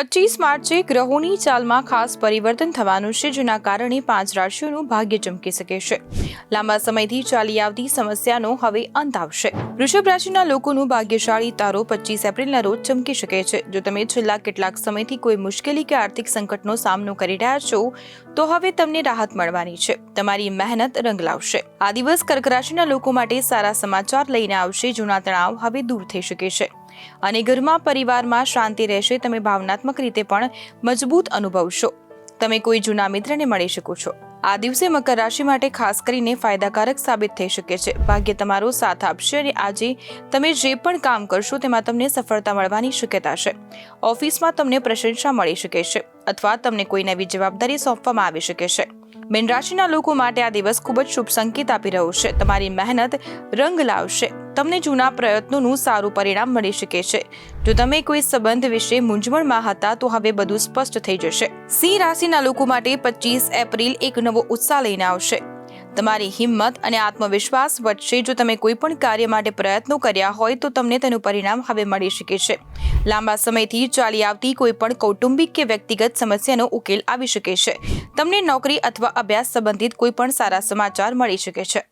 પચીસ માર્ચે ગ્રહોની ચાલમાં ખાસ પરિવર્તન થવાનું છે, જેના કારણે પાંચ રાશિઓનું ભાગ્ય ચમકી શકે છે. લાંબા સમયથી ચાલી આવતી સમસ્યાનો હવે અંત આવશે. વૃષભ રાશિના લોકોનું ભાગ્યશાળી તારો પચીસ એપ્રિલના રોજ ચમકી શકે છે. જો તમે છેલ્લા કેટલાક સમયથી કોઈ મુશ્કેલી કે આર્થિક સંકટનો સામનો કરી રહ્યા છો, તો હવે તમને રાહત મળવાની છે. તમારી મહેનત રંગ લાવશે. આ દિવસ કર્ક રાશિના લોકો માટે સારા સમાચાર લઈને આવશે, જૂના તણાવ હવે દૂર થઈ શકે છે. અને ઘરમાં પરિવારમાં શાંતિ રહેશે, તમે ભાવનાત્મક રીતે પણ મજબૂત અનુભવશો. તમે કોઈ જૂના મિત્રને મળી શકો છો. આ દિવસે મકર રાશિ માટે ખાસ કરીને ફાયદાકારક સાબિત થઈ શકે છે. ભાગ્ય તમારો સાથ આપશે અને આજે તમે જે પણ કામ કરશો, તેમાં તમને સફળતા મળવાની શક્યતા છે. ઓફિસમાં તમને પ્રશંસા મળી શકે છે અથવા તમને કોઈ નવી જવાબદારી સોંપવામાં આવી શકે છે. બેન રાશિના લોકો માટે આ દિવસ ખૂબ જ શુભ સંકેત આપી રહ્યો છે. તમારી મહેનત રંગ લાવશે. તમને જૂના પ્રયત્નોનું સારું પરિણામ મળી શકે છે. જો તમે કોઈ સંબંધ વિશે મૂંઝવણમાં હતા, તો હવે બધું સ્પષ્ટ થઈ જશે. સિંહ રાશિના લોકો માટે પચીસ એપ્રિલ એક નવો ઉત્સાહ લઈને આવશે. તમારી હિંમત અને આત્મવિશ્વાસ વધશે. જો તમે કોઈ પણ કાર્ય માટે પ્રયત્નો કર્યા હોય, તો તમને તેનું પરિણામ હવે મળી શકે છે. લાંબા સમયથી ચાલી આવતી કોઈ પણ કૌટુંબિક કે વ્યક્તિગત સમસ્યાનો ઉકેલ આવી શકે છે. તમને નોકરી અથવા અભ્યાસ સંબંધિત કોઈ પણ સારા સમાચાર મળી શકે છે.